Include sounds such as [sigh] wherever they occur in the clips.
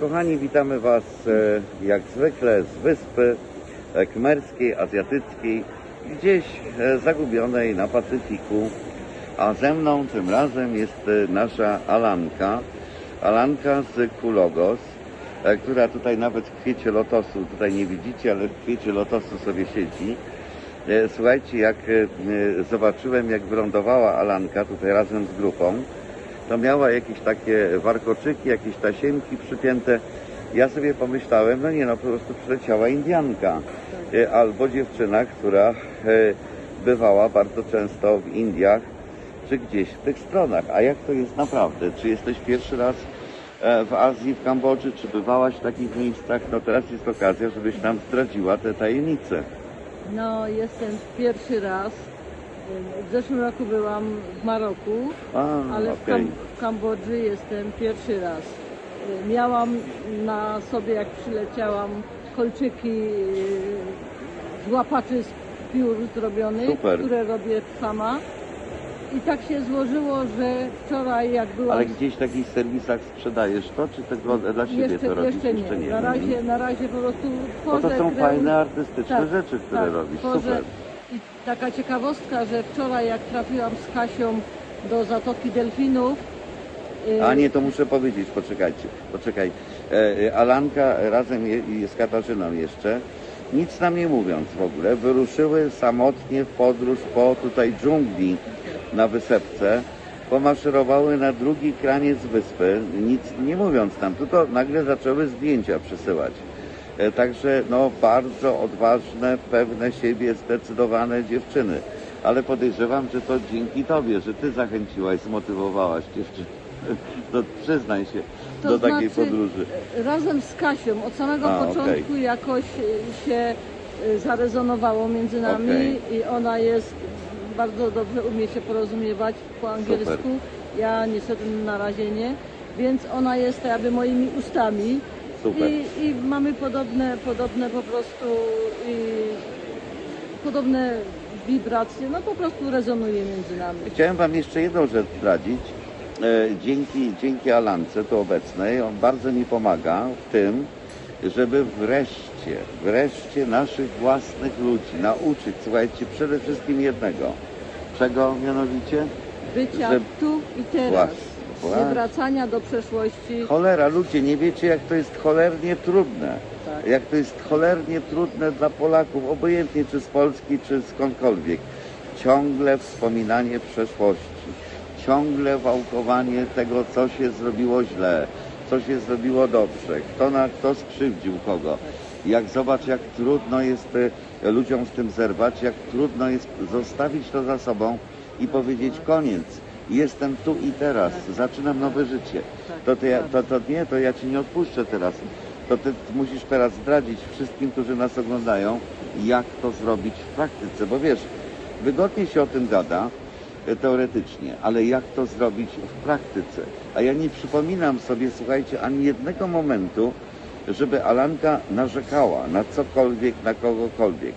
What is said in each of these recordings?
Kochani, witamy Was e, jak zwykle z wyspy e, kmerskiej, azjatyckiej, gdzieś e, zagubionej na Pacyfiku. A ze mną tym razem jest nasza Alanka, Alanka z Kulogos, która tutaj nawet w kwiecie lotosu, tutaj nie widzicie, ale w kwiecie lotosu sobie siedzi. Słuchajcie, jak zobaczyłem, jak wylądowała Alanka tutaj razem z grupą, to miała jakieś takie warkoczyki, jakieś tasiemki przypięte. Ja sobie pomyślałem, no nie no, po prostu przyleciała Indianka. E, Albo dziewczyna, która e, bywała bardzo często w Indiach, czy gdzieś w tych stronach. A jak to jest naprawdę? Czy jesteś pierwszy raz e, w Azji, w Kambodży, czy bywałaś w takich miejscach? No teraz jest okazja, żebyś nam zdradziła te tajemnice. No, jestem pierwszy raz. W zeszłym roku byłam w Maroku, A, ale w, okej. Kam- w Kambodży jestem pierwszy raz. Miałam na sobie, jak przyleciałam, kolczyki z łapaczy z piór zrobionych, Super. które robię sama. I tak się złożyło, że wczoraj jak byłam... Ale gdzieś w takich serwisach sprzedajesz to, czy tylko dla siebie jeszcze, to robisz? jeszcze nie. Na razie, na razie po prostu Bo tworzę... to są kreu- fajne, artystyczne Tak, rzeczy, które tak, robisz. tworzę. Super. I taka ciekawostka, że wczoraj jak trafiłam z Kasią do Zatoki Delfinów, y, A nie, to muszę powiedzieć, poczekajcie, poczekaj. E, e, Alanka razem je, z Katarzyną jeszcze, nic nam nie mówiąc w ogóle, wyruszyły samotnie w podróż po tutaj dżungli na wysepce, pomaszerowały na drugi kraniec wyspy, nic nie mówiąc nam, tylko nagle zaczęły zdjęcia przesyłać. E, Także no bardzo odważne, pewne siebie, zdecydowane dziewczyny. Ale podejrzewam, że to dzięki Tobie, że Ty zachęciłaś, zmotywowałaś dziewczyny. [laughs] No, przyznaj się To do takiej znaczy- podróży. razem z Kasią od samego A, początku jakoś y, się y, zarezonowało między nami Okej. i ona jest bardzo dobrze umie się porozumiewać po angielsku. Super. Ja niestety na razie nie, więc ona jest jakby moimi ustami. Super. I, I mamy podobne, podobne po prostu i podobne wibracje, no po prostu rezonuje między nami. Chciałem Wam jeszcze jedną rzecz zdradzić. E, Dzięki, dzięki Alance tu obecnej, on bardzo mi pomaga w tym, żeby wreszcie, wreszcie naszych własnych ludzi nauczyć, słuchajcie, przede wszystkim jednego. Czego mianowicie? Bycia Że- tu i teraz, Właśnie, nie wracania do przeszłości. Cholera, ludzie, nie wiecie jak to jest cholernie trudne. Tak. Jak to jest cholernie trudne dla Polaków, obojętnie czy z Polski, czy skądkolwiek. Ciągle wspominanie przeszłości, ciągle wałkowanie tego, co się zrobiło źle, co się zrobiło dobrze, kto, na, kto skrzywdził kogo. Jak zobacz, jak trudno jest e, ludziom z tym zerwać, jak trudno jest zostawić to za sobą i powiedzieć koniec. Jestem tu i teraz, zaczynam nowe życie. To, ja, to, to nie, to ja ci nie odpuszczę teraz. To ty musisz teraz zdradzić wszystkim, którzy nas oglądają, jak to zrobić w praktyce. Bo wiesz, wygodnie się o tym gada e, teoretycznie, ale jak to zrobić w praktyce? A ja nie przypominam sobie, słuchajcie, ani jednego momentu, żeby Alanka narzekała na cokolwiek, na kogokolwiek,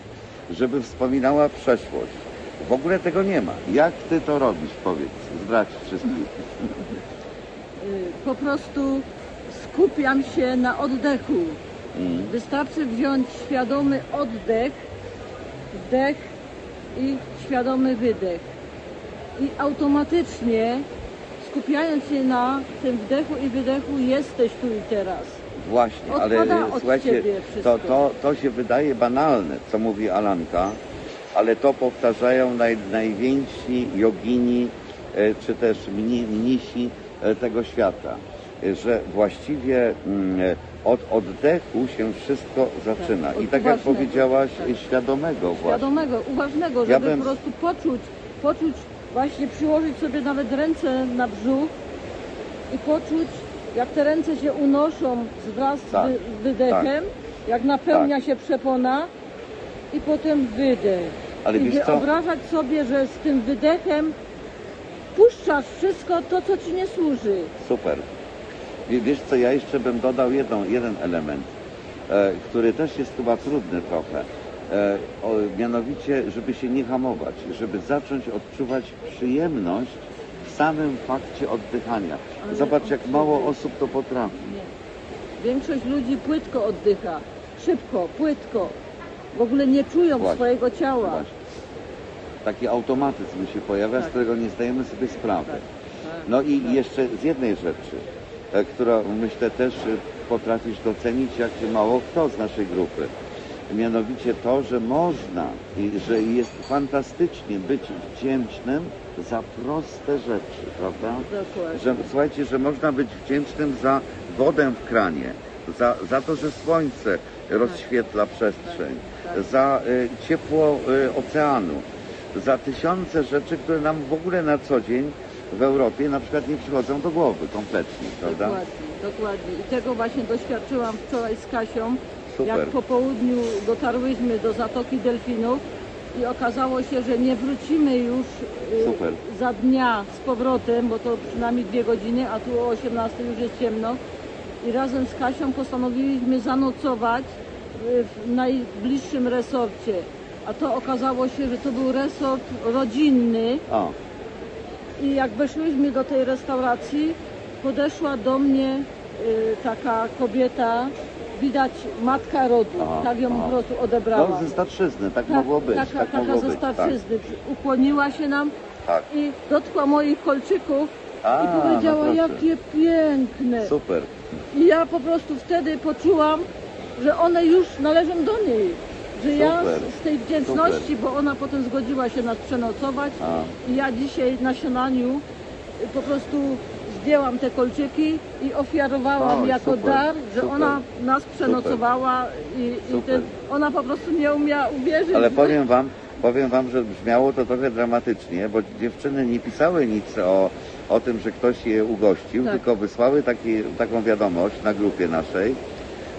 żeby wspominała przeszłość. W ogóle tego nie ma. Jak ty to robisz, powiedz, zdradź wszystkim. Y, Po prostu skupiam się na oddechu. Mm. Wystarczy wziąć świadomy oddech, wdech i świadomy wydech. I automatycznie skupiając się na tym wdechu i wydechu jesteś tu i teraz. Właśnie, ale Odpada e, od słuchajcie, to, to, to się wydaje banalne, co mówi Alanka, ale to powtarzają naj, najwięksi jogini, e, czy też mni, mnisi e, tego świata, e, że właściwie mm, od oddechu się wszystko zaczyna. od I tak jak powiedziałaś, tak. świadomego właśnie. Świadomego, uważnego, Ja żeby bym- po prostu poczuć, poczuć, właśnie przyłożyć sobie nawet ręce na brzuch i poczuć, jak te ręce się unoszą wraz Tak, z wy, z wydechem, jak napełnia się przepona i potem wydech. Ale I wiesz co? wyobrażać sobie, że z tym wydechem puszczasz wszystko to, co ci nie służy. Super. Wie- Wiesz co, ja jeszcze bym dodał jedną, jeden element, e, który też jest chyba trudny trochę. E, o, mianowicie, żeby się nie hamować, żeby zacząć odczuwać przyjemność w samym fakcie oddychania. Ale Zobacz, jak mało osób to potrafi. Nie. Większość ludzi płytko oddycha, szybko, płytko. W ogóle nie czują Właśnie. swojego ciała. Właśnie. Taki automatyzm się pojawia, z Tak. którego nie zdajemy sobie sprawy. Tak, tak, No i tak. jeszcze z jednej rzeczy, e, która myślę też e, potrafisz docenić jak mało kto z naszej grupy. Mianowicie to, że można i że jest fantastycznie być wdzięcznym za proste rzeczy, prawda? Dokładnie. Że, słuchajcie, że można być wdzięcznym za wodę w kranie, za, za to, że słońce rozświetla przestrzeń, Tak, tak. Za y, ciepło y, oceanu, za tysiące rzeczy, które nam w ogóle na co dzień w Europie na przykład nie przychodzą do głowy kompletnie, prawda? Dokładnie, dokładnie. I tego właśnie doświadczyłam wczoraj z Kasią, Super. jak po południu dotarłyśmy do Zatoki Delfinów i okazało się, że nie wrócimy już y, Super. za dnia z powrotem, bo to przynajmniej dwie godziny, a tu o 18 już jest ciemno. I razem z Kasią postanowiliśmy zanocować w najbliższym resorcie. A to okazało się, że to był resort rodzinny, O, i jak weszłyśmy do tej restauracji, podeszła do mnie y, taka kobieta, widać matka rodu, Aha, tak ją aha. po prostu odebrała. no ze starczyzny, tak, Tak, mogło być, taka, tak taka mogło ze być, tak, starszyzny. Ukłoniła się nam tak. i dotkła moich kolczyków A, i powiedziała, no proszę. jakie piękne. Super, I ja po prostu wtedy poczułam, że one już należą do niej. Że ja Super, z- tej wdzięczności, bo ona potem zgodziła się nas przenocować A. i ja dzisiaj na śniadaniu po prostu zdjęłam te kolczyki i ofiarowałam jako super, dar, że super. ona nas przenocowała i, i Super. ten, ona po prostu nie umiała uwierzyć. ale powiem wam, powiem wam, że brzmiało to trochę dramatycznie, bo dziewczyny nie pisały nic o, o tym, że ktoś je ugościł, Tak. tylko wysłały taki, taką wiadomość na grupie naszej,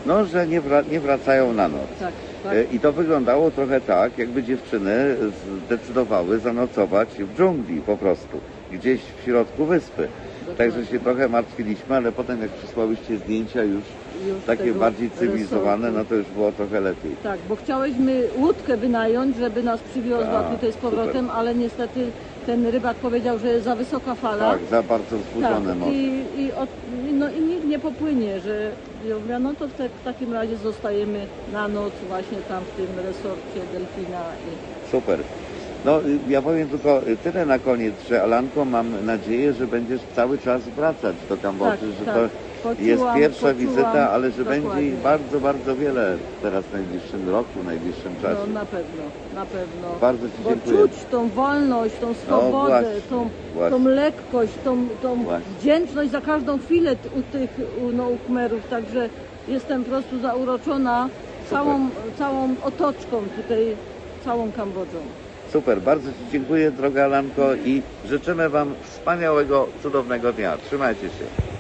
no, że nie, wra- nie wracają na noc. Tak, tak. E, I to wyglądało trochę tak, jakby dziewczyny zdecydowały zanocować w dżungli po prostu, gdzieś w środku wyspy. Dokładnie. Także się trochę martwiliśmy, ale potem jak przysłałyście zdjęcia już Już takie bardziej cywilizowane, resortu. no to już było trochę lepiej. Tak, bo chciałyśmy łódkę wynająć, żeby nas przywiozła A, tutaj z powrotem, ale niestety ten rybak powiedział, że jest za wysoka fala. Tak, za bardzo wzbudzone Tak, morze. i, i, od, no, i nikt nie popłynie, że ja mówię, no to w, te, w takim razie zostajemy na noc właśnie tam w tym resorcie Delfina. I, Super. No, ja powiem tylko tyle na koniec, że Alanko, mam nadzieję, że będziesz cały czas wracać do Kambodży, Tak, że tak. to Poczułam- jest pierwsza poczułam, wizyta, ale że będzie dokładnie. ich bardzo, bardzo wiele teraz w najbliższym roku, w najbliższym czasie. no na pewno, na pewno. Bardzo Ci Bo dziękuję. czuć tą wolność, tą swobodę, właśnie, tą, właśnie. tą lekkość, tą, tą Właśnie. wdzięczność za każdą chwilę u tych u, no, u Khmerów. Także jestem po prostu zauroczona całą, całą otoczką tutaj, całą Kambodżą. Super, bardzo Ci dziękuję droga Alanko i życzymy Wam wspaniałego, cudownego dnia. Trzymajcie się.